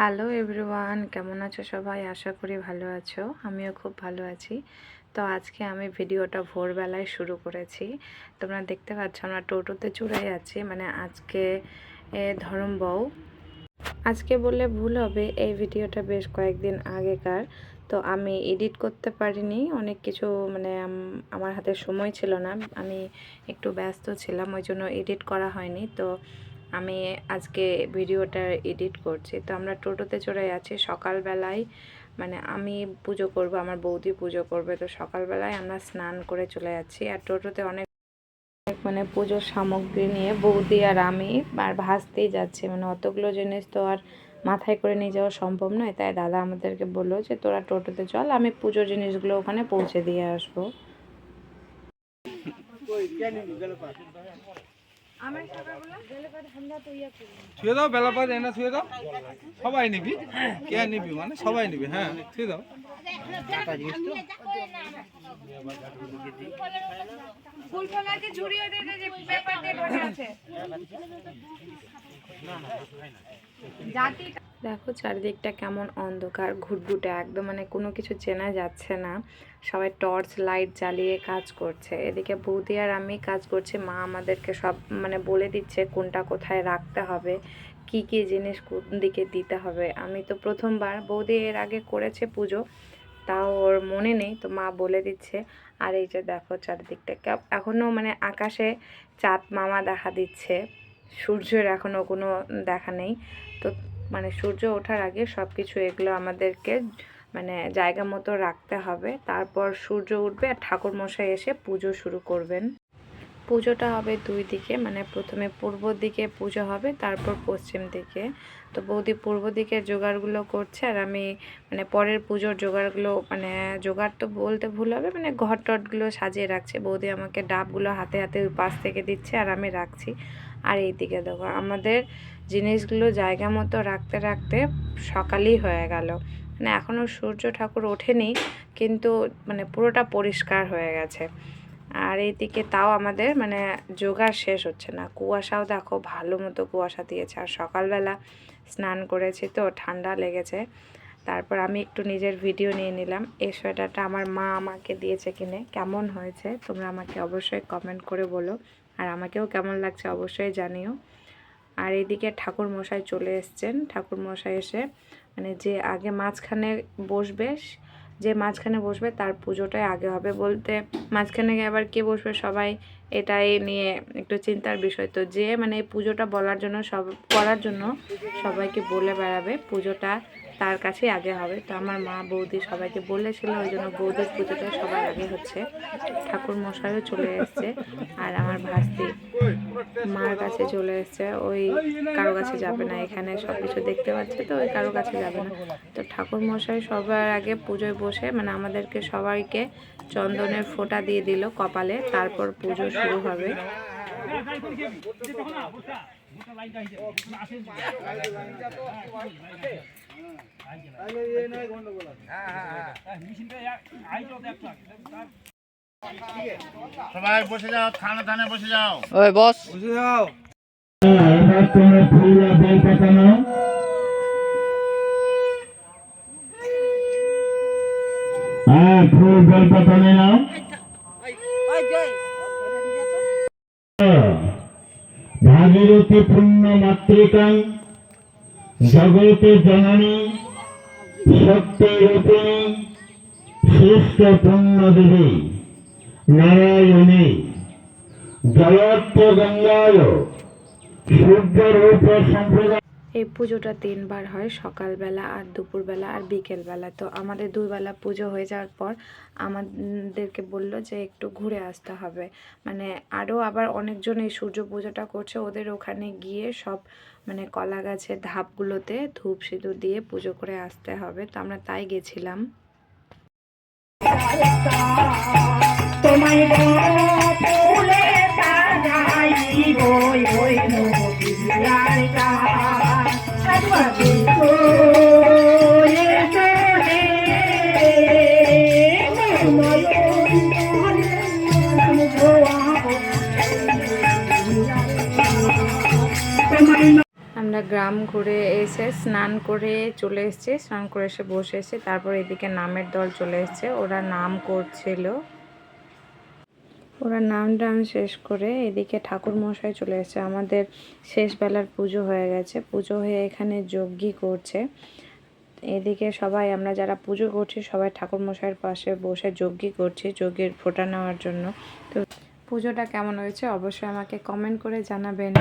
Hello everyone কেমন আছো সবাই? আশা করি ভালো আছো। আমিও খুব ভালো আছি। তো আজকে আমি ভিডিওটা ভোরবেলায় শুরু করেছি। তোমরা দেখতে পাচ্ছ, আমরা টোটোতে চড়ে যাচ্ছি। মানে আজকে ধরম বউ। আজকে বললে ভুল হবে, এই ভিডিওটা বেশ কয়েকদিন আগেকার। তো আমি এডিট করতে পারিনি। অনেক কিছু মানে আমার হাতে সময় ছিল না। আমি একটু ব্যস্ত ছিলাম, ওই জন্য এডিট করা হয়নি। তো আমি আজকে ভিডিওটা এডিট করছি। তো আমরা টোটোতে চড়ে যাচ্ছি, সকালবেলায় মানে আমি পুজো করব, আমার বৌদি পুজো করবে। তো সকালবেলায় আমরা স্নান করে চলে যাচ্ছি আর টোটোতে অনেক মানে পুজোর সামগ্রী নিয়ে বৌদি আর আমি আর ভাসতেই যাচ্ছি। মানে অতগুলো জিনিস তো আর মাথায় করে নিয়ে যাওয়া সম্ভব নয়। তাই দাদা আমাদেরকে বলল যে, তোরা টোটোতে চল, আমি পুজোর জিনিসগুলো ওখানে পৌঁছে দিয়ে আসব। ছুঁয়ে দাও বেলা পাত এনে ছুঁয়ে দাও। সবাই নিবি। কে নিবি মানে? সবাই নিবি হ্যাঁ ছুঁয়ে দাও। দেখো চারিদিকটা কেমন অন্ধকার, ঘুটঘুটে একদম মানে কোনো কিছু চেনা যাচ্ছে না। সবাই টর্চ লাইট জ্বালিয়ে কাজ করছে। এদিকে বৌদি আর আমি কাজ করছি, মা আমাদেরকে সব মানে বলে দিচ্ছে কোনটা কোথায় রাখতে হবে, কি কি জিনিস কোন দিকে দিতে হবে। আমি তো প্রথমবার, বৌদি এর আগে করেছে পুজো, তাও ওর মনে নেই, তো মা বলে দিচ্ছে। আর এই যে দেখো চারিদিকটা কে- এখনও মানে আকাশে চাঁদ মামা দেখা দিচ্ছে, সূর্যের এখনও কোনো দেখা নেই। তো মানে সূর্য ওঠার আগে সব কিছু এগুলো আমাদেরকে মানে জায়গা মতো রাখতে হবে। তারপর সূর্য উঠবে আর ঠাকুর মশাই এসে পুজো শুরু করবেন। পুজোটা হবে দুই দিকে মানে প্রথমে পূর্ব দিকে পুজো হবে, তারপর পশ্চিম দিকে। তো বৌদি পূর্ব দিকের জোগাড়গুলো করছে আর আমি মানে পরের পুজোর জোগাড়গুলো মানে জোগাড় তো বলতে ভুল হবে মানে ঘর টটগুলো সাজিয়ে রাখছে। বৌদি আমাকে ডাবগুলো হাতে হাতে পাশ থেকে দিচ্ছে আর আমি রাখছি। আর এই দিকে দেখো, আমাদের জিনিসগুলো জায়গা মতো রাখতে রাখতে সকালই হয়ে গেল। মানে এখনও সূর্য ঠাকুর ওঠেনি, কিন্তু মানে পুরোটা পরিষ্কার হয়ে গেছে। আর এইদিকে তাও আমাদের মানে জোগাড় শেষ হচ্ছে না। কুয়াশাও দেখো ভালো মতো কুয়াশা দিয়েছে। আর সকালবেলা স্নান করেছি তো, ঠান্ডা লেগেছে। তারপর আমি একটু নিজের ভিডিও নিয়ে নিলাম। এই সোয়েটারটা আমার মা আমাকে দিয়েছে কিনে। কেমন হয়েছে তোমরা আমাকে অবশ্যই কমেন্ট করে বলো। আর আমাকেও কেমন লাগছে অবশ্যই জানিও। আর এদিকে ঠাকুর মশাই চলে এসছেন। ঠাকুর মশাই এসে মানে যে আগে মাঝখানে বসবে, যে মাঝখানে বসবে তার পুজোটাই আগে হবে বলতে, মাঝখানে আবার কে বসবে সবাই এটাই নিয়ে একটু চিন্তার বিষয়। তো যে মানে পুজোটা বলার জন্য সব, করার জন্য সবাইকে বলে বেড়াবে। পুজোটা তার কাছেই আগে হবে। তো আমার মা বৌদি সবাইকে বলেছিল, ওই জন্য বৌদির পুজোটা সবার আগে হচ্ছে। ঠাকুর মশাইও চলে এসছে আর আমার ভাস্তি মার কাছে চলে এসছে। ওই কারও কাছে যাবে না এখানে সব কিছু দেখতে পাচ্ছে তো, ওই কারও কাছে যাবে না। তো ঠাকুর মশাই সবার আগে পুজোয় বসে মানে আমাদেরকে সবাইকে চন্দনের ফোঁটা দিয়ে দিল কপালে, তারপর পুজো শুরু হবে। সবাই বসে যাও থানে থানে বসে যাও। ওই বস। বুঝে যাও। হ্যাঁ ফুল বেল পাতা নিয়ে নাও ভাগীরথী পুণ্য মাতৃকাং জগতে জননী শক্তিরূপিণী শ্রেষ্ঠ পূর্ণ দেবী নারায়ণী জয়ত্ব গঙ্গায় সূর্যরূপ সম্প্রদায় এই পুজোটা তিনবার হয়, সকালবেলা আর দুপুরবেলা আর বিকেলবেলা। তো আমাদের দুইবেলা পুজো হয়ে যাওয়ার পর আমাদেরকে বলল যে একটু ঘুরে আসতে হবে। মানে আরও আবার অনেকজন এই সূর্য পুজোটা করছে, ওদের ওখানে গিয়ে সব মানে কলা গাছের ধাপগুলোতে ধূপ সিঁদুর দিয়ে পুজো করে আসতে হবে। তো আমরা তাই গেছিলাম। তোমায় গ্রাম ঘুরে এসে স্নান করে চলে এসেছে, স্নান করে এসে বসে এসে তারপর এদিকে নামের দল চলে এসেছে, ওরা নাম করছিল। ওরা নাম টাম শেষ করে এদিকে ঠাকুর মশাই চলে এসেছে। আমাদের শেষ বেলার পুজো হয়ে গেছে, পুজো হয়ে এখানে যজ্ঞি করছে। এদিকে সবাই, আমরা যারা পুজো করছি সবাই ঠাকুর মশাইয়ের পাশে বসে যজ্ঞি করছি যজ্ঞের ফোটা নেওয়ার জন্য। তো পুজোটা কেমন হয়েছে অবশ্যই আমাকে কমেন্ট করে জানাবেন।